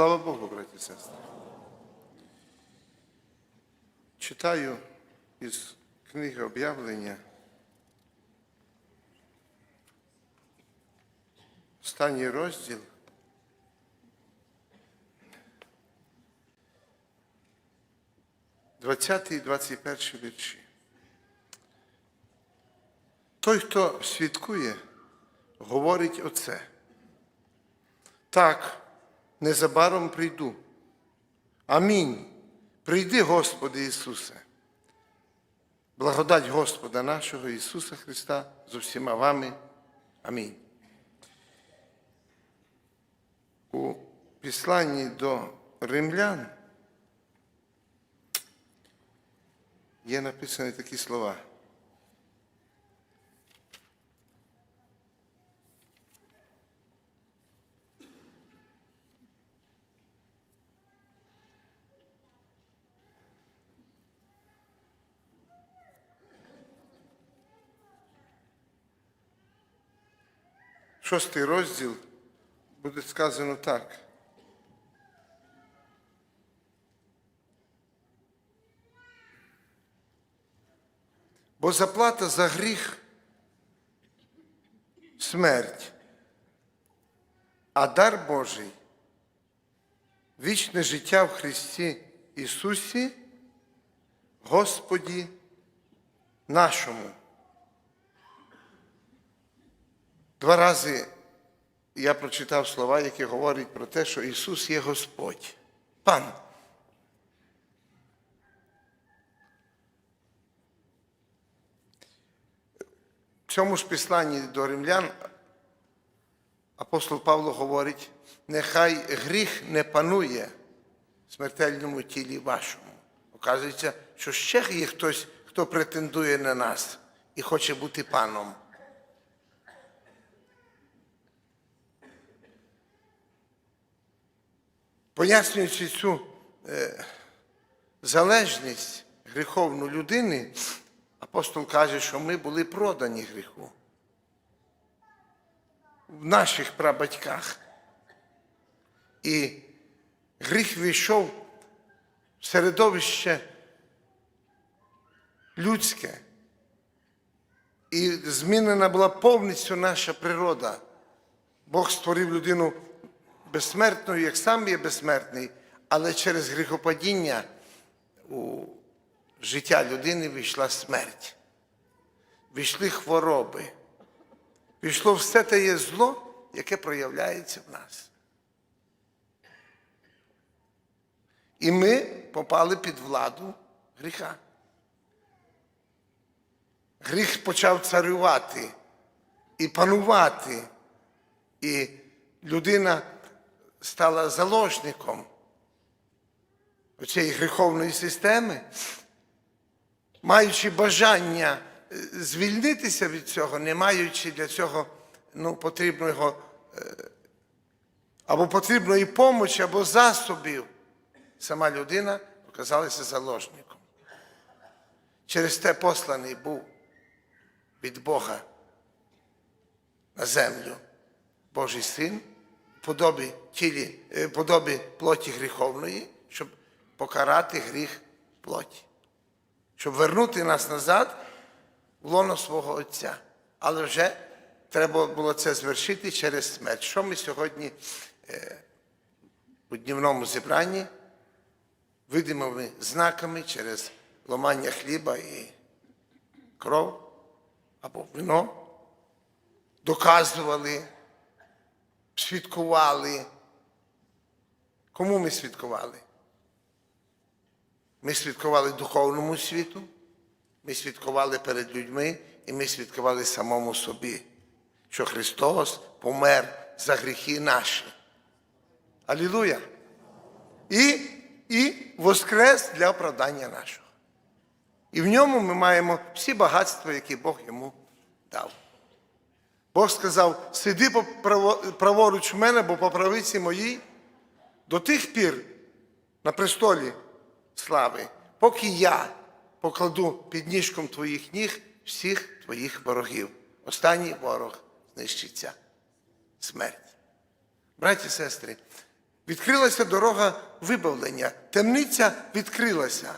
Слава Богу, браті і сестри. Читаю із книги об'явлення. Останній розділ. Двадцятий і двадцять перший вірші. Той, хто свідкує, говорить оце. Так, незабаром прийду. Амінь. Прийди, Господи Ісусе. Благодать Господа нашого Ісуса Христа з усіма вами. Амінь. У післанні до римлян є написані такі слова. Шостий розділ буде сказано так. Бо заплата за гріх смерть, а дар Божий вічне життя в Христі Ісусі, Господі нашому. Два рази я прочитав слова, які говорять про те, що Ісус є Господь, Пан. В цьому ж післанні до римлян апостол Павло говорить, нехай гріх не панує в смертельному тілі вашому. Оказується, що ще є хтось, хто претендує на нас і хоче бути паном. Пояснюючи цю е, залежність гріховну людини, апостол каже, що ми були продані гріху в наших прабатьках. І гріх війшов в середовище людське. І змінена була повністю наша природа. Бог створив людину безсмертною, як сам є безсмертний, але через гріхопадіння у життя людини війшла смерть, війшли хвороби, війшло все те є зло, яке проявляється в нас. І ми попали під владу гріха. Гріх почав царювати і панувати, і людина стала заложником цієї гріховної системи, маючи бажання е, звільнитися від цього, не маючи для цього ну, потрібного е, або потрібної помочі, або засобів, сама людина оказалася заложником. Через те посланий був від Бога на землю Божий син подобі тілі, е, подобі плоті гріховної, щоб покарати гріх плоті, щоб вернути нас назад в лоно свого Отця. Але вже треба було це звершити через смерть. Що ми сьогодні е, у днівному зібранні видимими знаками через ломання хліба і кров або вино доказували свідкували. Кому ми свідкували? Ми свідкували духовному світу, ми свідкували перед людьми і ми свідкували самому собі, що Христос помер за гріхи наші. Алілуя! І, і воскрес для оправдання нашого. І в ньому ми маємо всі багатства, які Бог йому дав. Бог сказав, сиди праворуч в мене, бо по правиці моїй до тих пір на престолі слави, поки я покладу під ніжком твоїх ніг всіх твоїх ворогів. Останній ворог знищиться смерть. Браті і сестри, Відкрилася дорога вибавлення. Темниця відкрилася,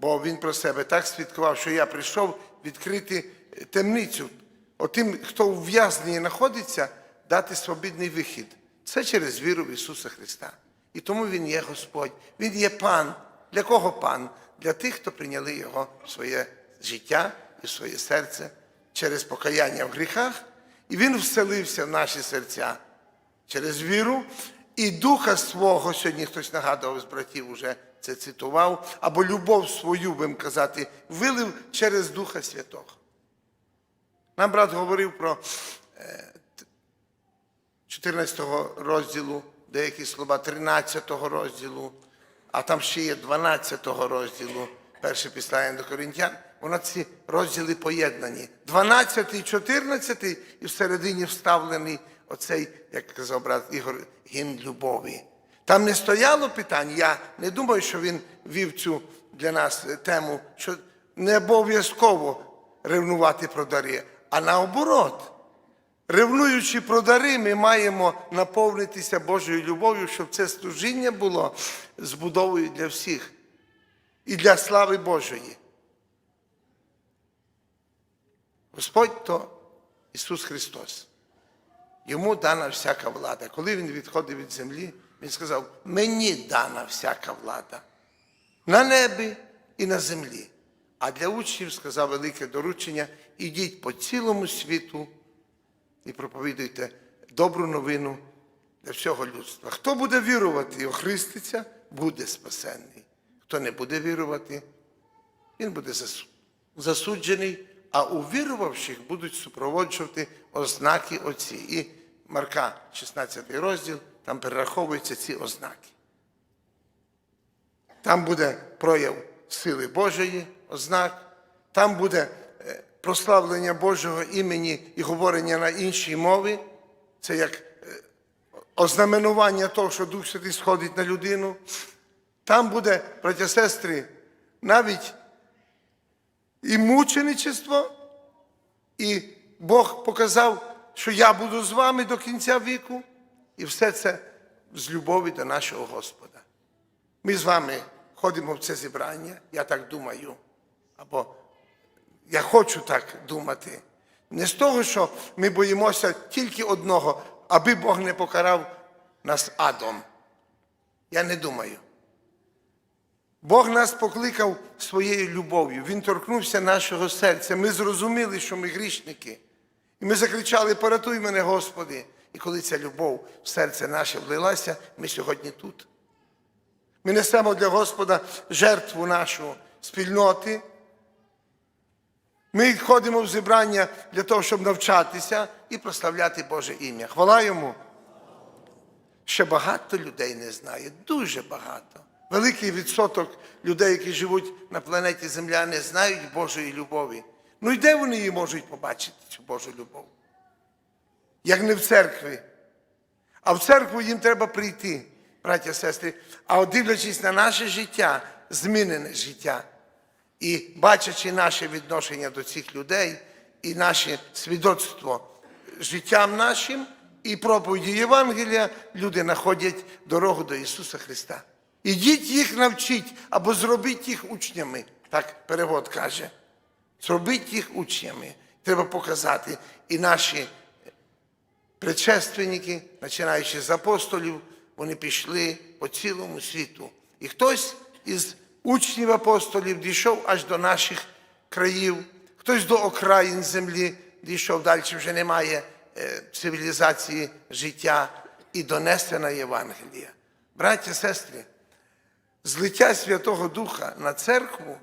бо він про себе так свідкував, що я прийшов відкрити е, темницю. Отим, хто у в'язненні знаходиться, дати свобідний вихід. Це через віру в Ісуса Христа. І тому Він є Господь, Він є пан. Для кого пан? Для тих, хто прийняли Його в своє життя і в своє серце через покаяння в гріхах, і Він вселився в наші серця через віру. І Духа свого, сьогодні хтось нагадував з братів, уже це цитував, або любов свою, будемо казати, вилив через Духа Святого. Нам брат говорив про е, 14 розділу, деякі слова 13 розділу, а там ще є 12 розділу, перше післання до Коринтян. Вона ці розділи поєднані. 12 і 14 і всередині вставлений оцей, як казав брат Ігор, гімн любові. Там не стояло питань, я не думаю, що він вів цю для нас е, тему, що не обов'язково ревнувати про дари, а наоборот. Ревнуючи про дари, ми маємо наповнитися Божою любов'ю, щоб це служіння було збудовою для всіх і для слави Божої. Господь то Ісус Христос. Йому дана всяка влада. Коли Він відходив від землі, Він сказав, мені дана всяка влада на небі і на землі. А для учнів сказав велике доручення: ідіть по цілому світу і проповідуйте добру новину для всього людства. Хто буде вірувати і охриститься, буде спасенний. Хто не буде вірувати, він буде засуджений, а у вірувавших будуть супроводжувати ознаки оці. І Марка, 16 розділ, там перераховуються ці ознаки. Там буде прояв сили Божої, ознак, там буде прославлення Божого імені і говорення на іншій мові. Це як е, ознаменування того, що Дух Святий сходить на людину. Там буде, браття сестри, навіть і мученичество, і Бог показав, що я буду з вами до кінця віку, і все це з любові до нашого Господа. Ми з вами ходимо в це зібрання, я так думаю, або я хочу так думати. Не з того, що ми боїмося тільки одного, аби Бог не покарав нас адом. Я не думаю. Бог нас покликав своєю любов'ю. Він торкнувся нашого серця. Ми зрозуміли, що ми грішники. І ми закричали: Порятуй мене, Господи! І коли ця любов в серце наше влилася, ми сьогодні тут. Ми несемо для Господа жертву нашу спільноти. Ми ходимо в зібрання для того, щоб навчатися і прославляти Боже ім'я. Хвала йому. Ще багато людей не знає, дуже багато. Великий відсоток людей, які живуть на планеті Земля, не знають Божої любові. Ну і де вони її можуть побачити, цю Божу любов? Як не в церкві. А в церкву їм треба прийти, браття сестри. А от дивлячись на наше життя, змінене життя, і бачачи наше відношення до цих людей і наше свідоцтво життям нашим і проповіді Євангелія, люди знаходять дорогу до Ісуса Христа. Ідіть їх навчіть або зробіть їх учнями. Так перевод каже. Зробіть їх учнями. Треба показати і наші предшественники, починаючи з апостолів, вони пішли по цілому світу. І хтось із учнів апостолів дійшов аж до наших країв, хтось до окраїн землі дійшов, далі вже немає е, цивілізації життя і донесена Євангелія. Браття, сестри, злиття Святого Духа на церкву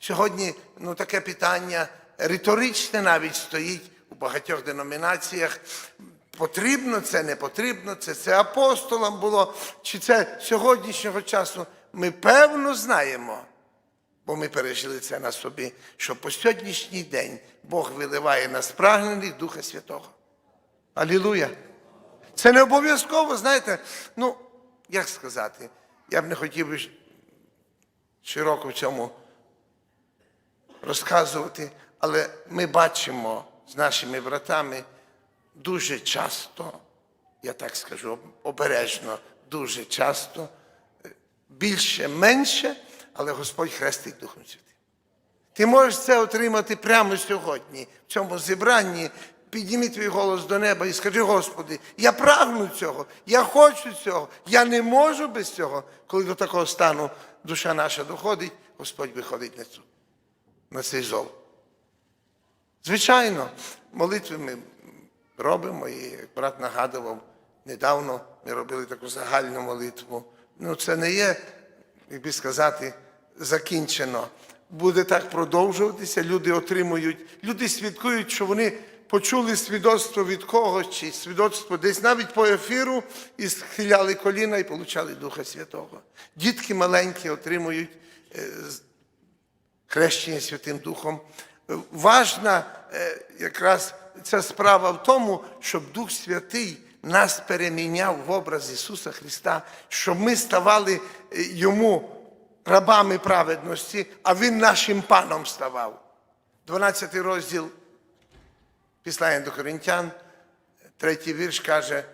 Сьогодні ну, таке питання риторичне навіть стоїть у багатьох деномінаціях. Потрібно це, не потрібно це, це апостолам було, чи це сьогоднішнього часу. Ми певно знаємо, бо ми пережили це на собі, що по сьогоднішній день Бог виливає на спрагнених Духа Святого. Алілуя! Це не обов'язково, знаєте, ну, як сказати, я б не хотів широко в цьому розказувати, але ми бачимо з нашими братами дуже часто, я так скажу обережно, дуже часто, більше, менше, але Господь хрестить Духом Святим. Ти можеш це отримати прямо сьогодні, в цьому зібранні. Підніми твій голос до неба і скажи, Господи, я прагну цього, я хочу цього, я не можу без цього. Коли до такого стану душа наша доходить, Господь виходить на цю, на цей зов. Звичайно, молитви ми робимо, і як брат нагадував, недавно ми робили таку загальну молитву. Ну, це не є, як би сказати, закінчено. Буде так продовжуватися, люди отримують, люди свідкують, що вони почули свідоцтво від когось, чи свідоцтво десь навіть по ефіру, і схиляли коліна і получали Духа Святого. Дітки маленькі отримують е, хрещення Святим Духом. Важна е, якраз ця справа в тому, щоб Дух Святий нас переміняв в образ Ісуса Христа, щоб ми ставали е, Йому рабами праведності, а Він нашим паном ставав. 12 розділ Післання до Коринтян, третій вірш каже,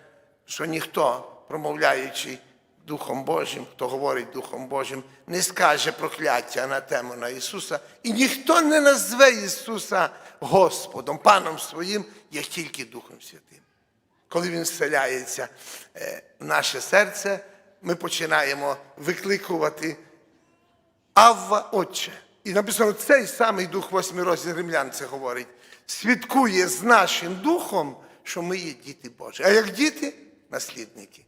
що ніхто, промовляючи Духом Божим, хто говорить Духом Божим, не скаже прокляття на тему на Ісуса, і ніхто не назве Ісуса Господом, Паном своїм, як тільки Духом Святим. Коли Він вселяється е, в наше серце, ми починаємо викликувати Авва Отче. І написано, цей самий Дух 8 розділ Римлян це говорить, свідкує з нашим духом, що ми є діти Божі. А як діти наслідники.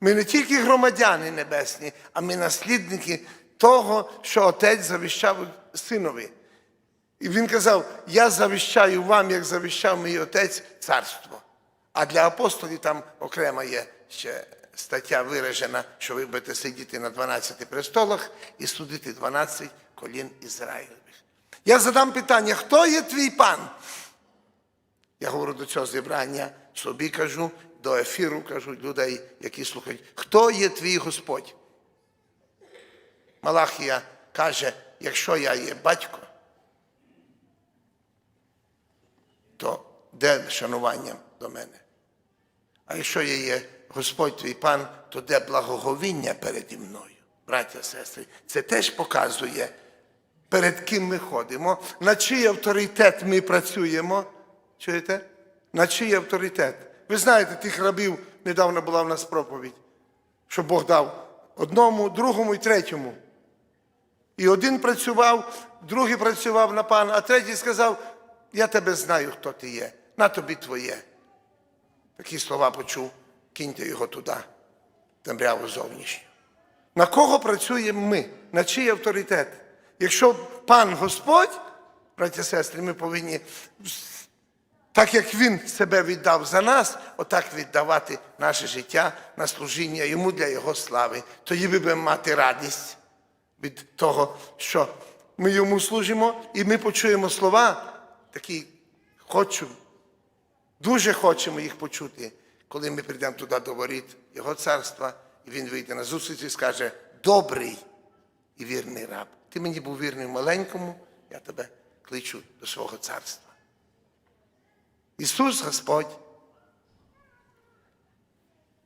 Ми не тільки громадяни небесні, а ми наслідники того, що Отець завіщав синові. І він казав: Я завіщаю вам, як завіщав мій отець, царство. А для апостолів там окрема є ще стаття виражена, що ви будете сидіти на 12 престолах і судити 12 колін Ізраїлевих. Я задам питання: хто є твій пан? Я говорю до цього зібрання, собі кажу, до ефіру кажу людей, які слухають, хто є твій Господь? Малахія каже, якщо я є батько, то де шанування до мене? А якщо я є Господь твій пан, то де благоговіння переді мною, браття, сестри? Це теж показує, перед ким ми ходимо, на чий авторитет ми працюємо. Чуєте? На чий авторитет? Ви знаєте, тих рабів недавно була в нас проповідь, що Бог дав одному, другому і третьому. І один працював, другий працював на пана, а третій сказав: Я тебе знаю, хто ти є, на тобі твоє. Такі слова почув, киньте його туди, темряву зовнішню. На кого працюємо ми? На чий авторитет? Якщо пан Господь, браті і сестри, ми повинні, так як Він себе віддав за нас, отак віддавати наше життя на служіння йому для Його слави. Тоді ми будемо мати радість від того, що ми йому служимо, і ми почуємо слова, такі хочу, дуже хочемо їх почути, коли ми прийдемо туди до воріт Його царства, і він вийде на зустріч і скаже: добрий і вірний раб. Ти мені був вірний в маленькому, я тебе кличу до свого царства. Ісус Господь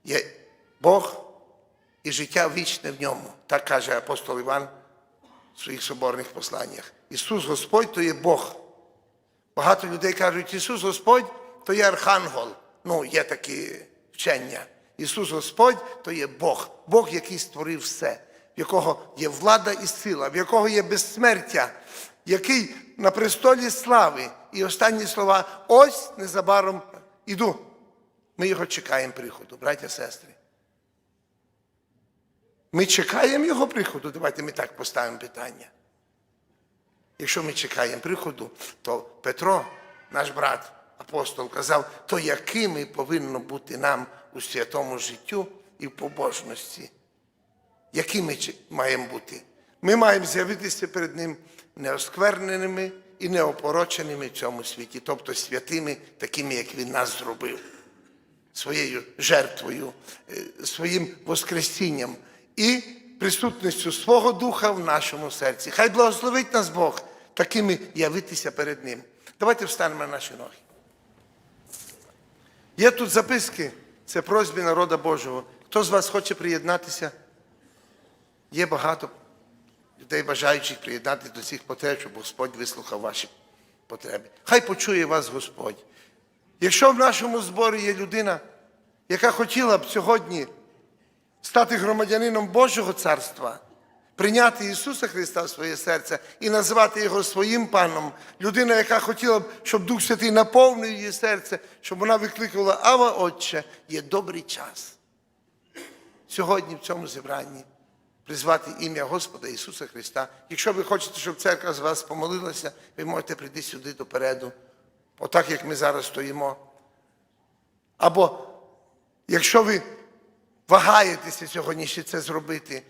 є Бог і життя вічне в ньому. Так каже апостол Іван в своїх соборних посланнях. Ісус Господь то є Бог. Багато людей кажуть, Ісус Господь то є архангел. Ну, є такі вчення. Ісус Господь то є Бог, Бог, який створив все, в якого є влада і сила, в якого є безсмертя, який на престолі слави. І останні слова: ось незабаром іду. Ми його чекаємо приходу, браття, сестри. Ми чекаємо його приходу. Давайте ми так поставимо питання. Якщо ми чекаємо приходу, то Петро, наш брат, апостол, казав, то якими повинно бути нам у святому життю і в побожності? Якими маємо бути? Ми маємо з'явитися перед Ним неоскверненими і неопороченими в цьому світі, тобто святими, такими, як Він нас зробив своєю жертвою, е, своїм воскресінням і присутністю свого духа в нашому серці. Хай благословить нас Бог такими явитися перед Ним. Давайте встанемо на наші ноги. Є тут записки, це просьби народа Божого. Хто з вас хоче приєднатися? Є багато людей, бажаючих приєднатися до цих потреб, щоб Господь вислухав ваші потреби. Хай почує вас Господь. Якщо в нашому зборі є людина, яка хотіла б сьогодні стати громадянином Божого царства, прийняти Ісуса Христа в своє серце і назвати Його своїм паном, людина, яка хотіла б, щоб Дух Святий наповнив її серце, щоб вона викликувала Ава Отче, є добрий час. Сьогодні в цьому зібранні призвати ім'я Господа Ісуса Христа. Якщо ви хочете, щоб церква з вас помолилася, ви можете прийти сюди допереду, отак як ми зараз стоїмо. Або якщо ви вагаєтеся сьогодні ще це зробити,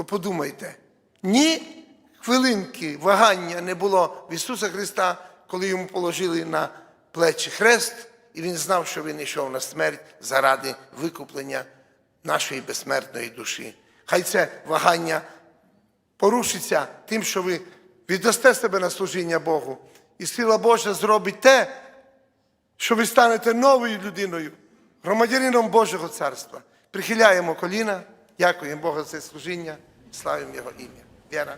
то подумайте, ні хвилинки вагання не було в Ісуса Христа, коли йому положили на плечі хрест, і він знав, що він йшов на смерть заради викуплення нашої безсмертної душі. Хай це вагання порушиться тим, що ви віддасте себе на служіння Богу. І сила Божа зробить те, що ви станете новою людиною, громадянином Божого царства. Прихиляємо коліна, дякуємо Богу за це служіння, славимо Його ім'я. Віра.